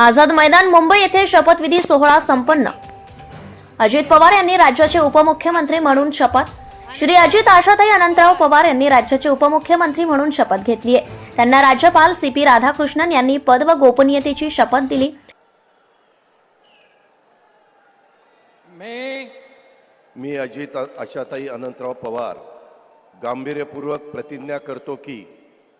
आझाद मैदान मुंबई येथे शपथविधी सोहळा संपन्न. अजित पवार यांनी राज्याचे उपमुख्यमंत्री म्हणून शपथ. श्री अजित आशाताई अनंतराव पवार यांनी राज्याचे उपमुख्यमंत्री म्हणून शपथ घेतली आहे. त्यांना राज्यपाल सी पी राधाकृष्णन यांनी पद व गोपनीयतेची शपथ दिली. मैं मी अजित आशाताई अनंतराव पवार. गांभीर्यपूर्वक प्रतिज्ञा करतो की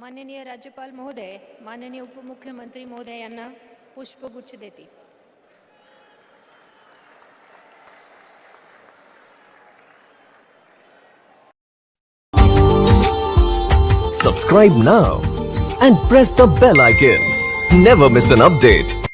माननीय राज्यपाल महोदय माननीय उपमुख्यमंत्री महोदय यांना पुष्पगुच्छ देते. सबस्क्राईब ना and press the bell icon never miss an update